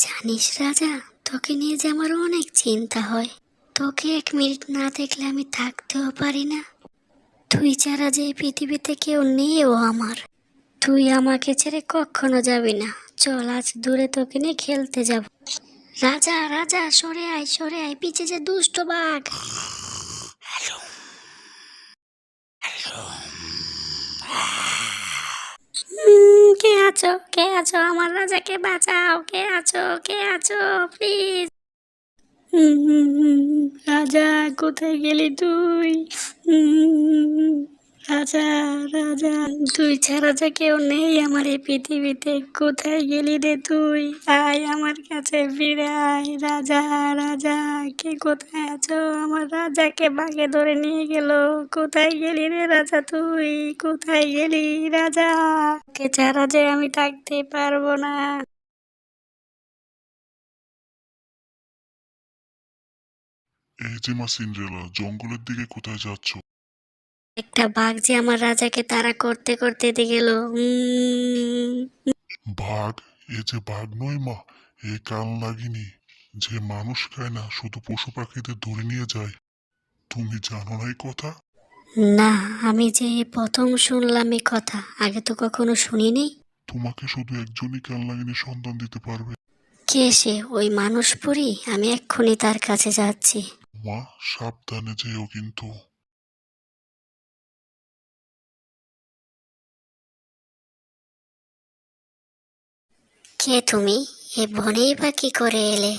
জানিস রাজা, তোকে নিয়ে যে আমার অনেক চিন্তা হয়। তোকে এক মিনিট না দেখলে আমি থাকতেও পারি না। তুই ছাড়া যে পৃথিবীতে কেউ নেইও আমার। তুই আমাকে ছেড়ে কখনো যাবি না। চল, আজ দূরে তোকে নিয়ে খেলতে যাব। রাজা রাজা, সরে আয় সরে আয়, পিছে যে দুষ্ট বাঘ। কে আছো? কে আছো? আমার রাজাকে বাঁচাও। কে আছো? কে আছো? প্লিজ রাজা, কোথায় গেলি তুই? রাজা রাজা, তুই ছাড়া যে কেউ নেই আমার এই পৃথিবীতে। কোথায় গেলি রে তুই? আয় আমার কাছে ফিরে আয়। রাজা রাজা, কে কোথায় আছো? আমার রাজাকে বাগে ধরে নিয়ে গেল। কোথায় গেলি রে রাজা তুই? কোথায় গেলি রাজা? কে ছাড়া যে আমি থাকতে পারব না। এই যে মা সিন্ড্রেলা জঙ্গলের দিকে কোথায় যাচ্ছ? একটা বাঘ যে আমার রাজাকে তাড়া করতে করতে দিয়ে গেল। বাঘ? এ যে বাঘ নয় মা এ কাল নাগিনী। যে মানুষ খায় না শুধু পশু পাখিদের ধরে নিয়ে যায়। তুমি জানো না এই কথা? না আমি যে এই প্রথম শুনলাম এই কথা আগে তো কখনো শুনিনি। তোমাকে শুধু একজনই কাল নাগিনীর সন্তান দিতে পারবে। কে সে? ওই মানুষ পড়ি আমি এক্ষুনি তার কাছে যাচ্ছি। মা সাবধানে যেও কিন্তু। কে তুমি? এ বনেই বা কি করে এলে?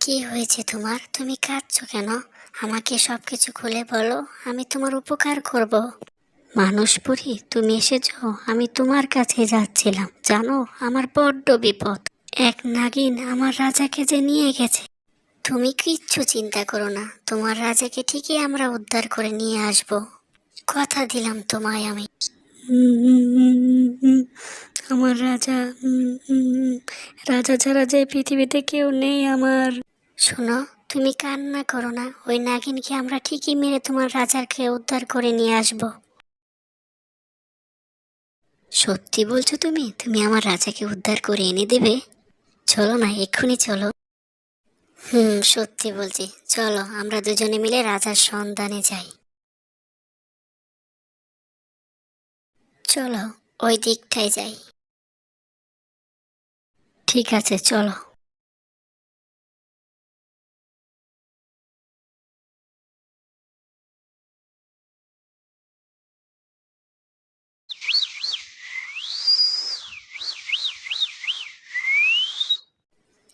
কি হয়েছে তোমার? তুমি কাঁদছো কেন? আমাকে সব কিছু খুলে বলো, আমি তোমার উপকার করব। মানুষ পুরি তুমি এসেছ, আমি তোমার কাছে যাচ্ছিলাম। জানো, আমার বড্ড বিপদ। এক নাগিন আমার রাজাকে যে নিয়ে গেছে। তুমি কিচ্ছু চিন্তা করো না, তোমার রাজাকে ঠিকই আমরা উদ্ধার করে নিয়ে আসব। কথা দিলাম তোমায় আমি। আমার রাজা রাজা ছাড়া যে পৃথিবীতে কেউ নেই আমার। শোনো, তুমি কান্না করো না, ওই নাগিনকে আমরা ঠিকই মেরে তোমার রাজাকে উদ্ধার করে নিয়ে আসব। সত্যি বলছো তুমি? তুমি আমার রাজাকে উদ্ধার করে এনে দেবে? চলো না, এক্ষুনি চলো। হুম, সত্যি বলছি। চলো, আমরা দুজনে মিলে রাজার সন্ধানে যাই। চলো, ওই দিকটায় যাই। ঠিক আছে, চলো।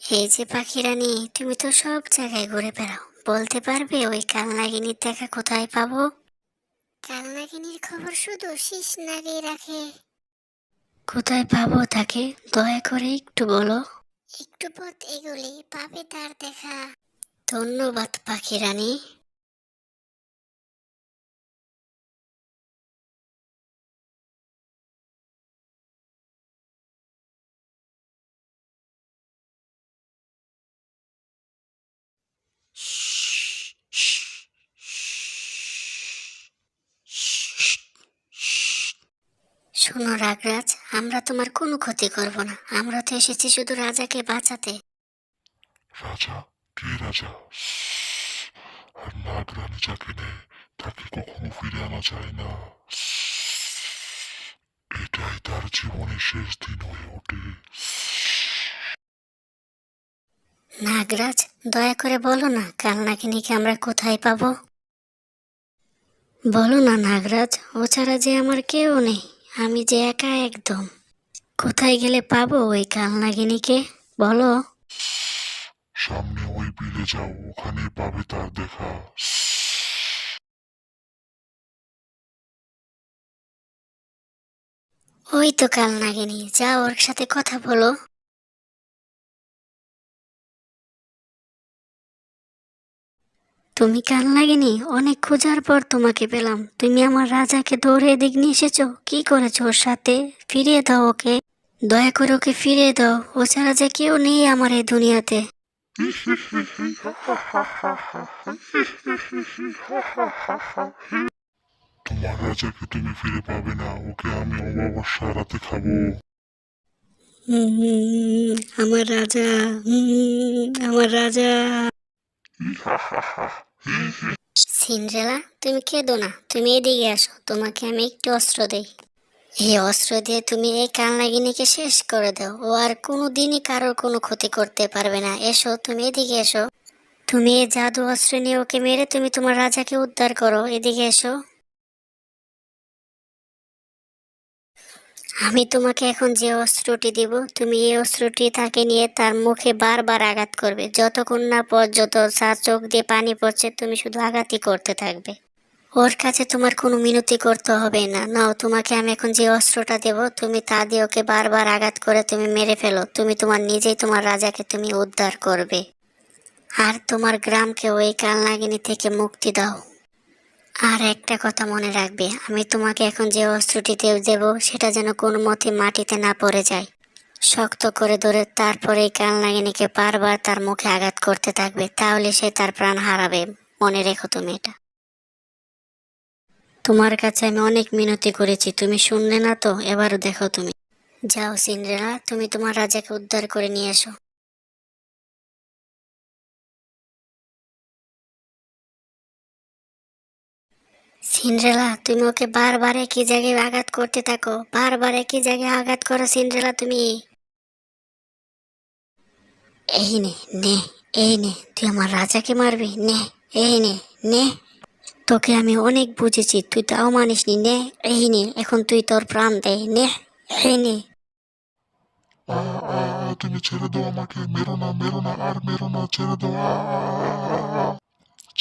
এই যে পাখিরানি তুমি তো সব জায়গায় ঘুরে বেড়াও। বলতে পারবে ওই কালনাগিনীর দেখা কোথায় পাবো? কালনাগিনীর খবর শুধু শীষ নাগিয়ে রাখে। কোথায় পাবো তাকে? দয়া করে একটু বলো। একটু পথ এগুলি পাবে তার দেখা। ধন্যবাদ পাখি রানী। শোনো রাগরাজ, আমরা তোমার কোনো ক্ষতি করব না। আমরা তো এসেছি শুধু রাজাকে বাঁচাতে। রাজা? কে রাজা? আর যাকে নেয় তাকে কখনো ফিরে আনা যায় না এটাই তার জীবনের শেষ দিন হয়ে ওঠে নাগরাজ দয়া করে বলো না কাল নাকিনিকে আমরা কোথায় পাবো বলো না নাগরাজ ও ছাড়া যে আমার কেউ নেই আমি যে একা একদম। কোথায় গেলে পাবো ওই কালনাগিনীকে? বলো। সামনে ওই বিলে যাও ওখানে পাবে তার দেখা। ওই তো কাল নাগিনী যা ওর সাথে কথা বলো। তুমি কান লাগেনি অনেক খোঁজার পর তোমাকে পেলাম। তুমি আমার রাজাকে দৌড়ে এদিক নিয়ে এসেছ কি করেছ ওর সাথে? ফিরিয়ে দাও ওকে। দয়া করে ওকে ফিরিয়ে দাও ও ছাড়া যে কেউ নেই আমার এই দুনিয়াতে। তোমার রাজাকে তুমি ফিরে পাবে না ওকে আমি সারাতে খাব। আমার রাজা আমার রাজা। সিন্ড্রেলা, তুমি কেঁদো না, তুমি এদিকে আসো, তোমাকে আমি একটি অস্ত্র দেই। এই অস্ত্র দিয়ে তুমি এই কালনাগিনীকে শেষ করে দাও, ও আর কোনো দিনই কারোর কোনো ক্ষতি করতে পারবে না। এসো, তুমি এদিকে এসো। তুমি এই জাদু অস্ত্র নিয়ে ওকে মেরে তুমি তোমার রাজাকে উদ্ধার করো। এদিকে এসো। আমি তোমাকে এখন যে অস্ত্রটি দিব, তুমি এই অস্ত্রটি তাকে নিয়ে তার মুখে বারবার আঘাত করবে। যতক্ষণ না পর্যন্ত তার চোখ দিয়ে পানি পড়ছে, তুমি শুধু আঘাতই করতে থাকবে। ওর কাছে তোমার কোনো মিনতি করতে হবে না। নাও, তোমাকে আমি এখন যে অস্ত্রটা দেব, তুমি তা দিয়ে ওকে বারবার আঘাত করে তুমি মেরে ফেলো। তুমি তোমার নিজেই তোমার রাজাকে তুমি উদ্ধার করবে। আর তোমার গ্রামকে ওই কালনাগিনী থেকে মুক্তি দাও। আর একটা কথা মনে রাখবে, আমি তোমাকে এখন যে অস্ত্রটিতে দেব, সেটা যেন কোনো মতে মাটিতে না পড়ে যায়। শক্ত করে ধরে তারপরে এই কালনাগিনীকে বারবার তার মুখে আঘাত করতে থাকবে, তাহলে সে তার প্রাণ হারাবে। মনে রেখো তুমি এটা। তোমার কাছে আমি অনেক মিনতি করেছি, তুমি শুনলে না তো? এবারও দেখো তুমি। যাও সিন্ড্রেলা, তুমি তোমার রাজাকে উদ্ধার করে নিয়ে এসো। সিন্ড্রেলা, তুমি ওকে বারবার একই জায়গায় আঘাত করতে থাকো। বারবার একই জায়গায় আঘাত করো সিন্ড্রেলা তুমি। এই নে নে, এই নে, তুই আমার রাজাকে মারবি। নে, এই নে নে। তোকে আমি অনেক বুঝেছি, তুই তাও মানিসনি। নে, এই নে, এখন তুই তোর প্রাণ দে। নে, এই নে। তুমি ছেড়ে দাও আমাকে। মেরো না মেরো না, আর মেরো না, ছেড়ে দাও।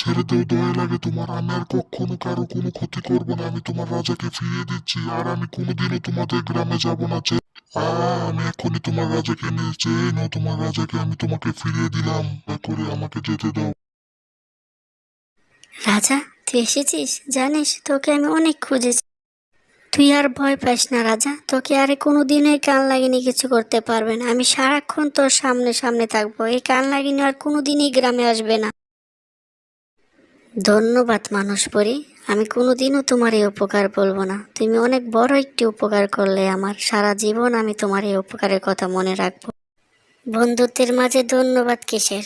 ছেড়ে দাও, দয়া লাগে তোমার। আমি আর কখনো কারও কোনো ক্ষতি করব না, আমি তোমার রাজাকে ফিরিয়ে দিচ্ছি, আর আমি কোনোদিনও তোমাদের গ্রামে যাব না। আমি এখনই তোমার রাজাকে নিয়ে চেয়ে নাও তোমার রাজাকে আমি তোমাকে ফিরিয়ে দিলাম। করে আমাকে যেতে দাও। রাজা, তুই এসেছিস? জানিস, তোকে আমি অনেক খুঁজেছি। তুই আর ভয় পাস না, রাজা। তোকে আর কোনো দিনই কান লাগিনি কিছু করতে পারবে না। আমি সারাক্ষণ তোর সামনে সামনে থাকব। এই কান লাগিনি আর কোনো দিনই গ্রামে আসবে না। ধন্যবাদ মানুষ পরি। আমি কোনোদিনও তোমার এই উপকার বলব না। তুমি অনেক বড় একটি উপকার করলে আমার। সারা জীবন আমি তোমার এই উপকারের কথা মনে রাখব। বন্ধুত্বের মাঝে ধন্যবাদ কিসের?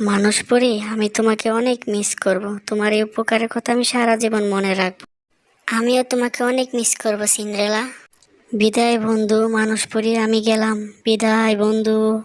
মানুষ পরি, আমি তোমাকে অনেক মিস করব। তোমার এই উপকারের কথা আমি সারা জীবন মনে রাখব। আমিও তোমাকে অনেক মিস করব, সিন্ড্রেলা। বিদায় বন্ধু, মানুষ পরি, আমি গেলাম। বিদায় বন্ধু।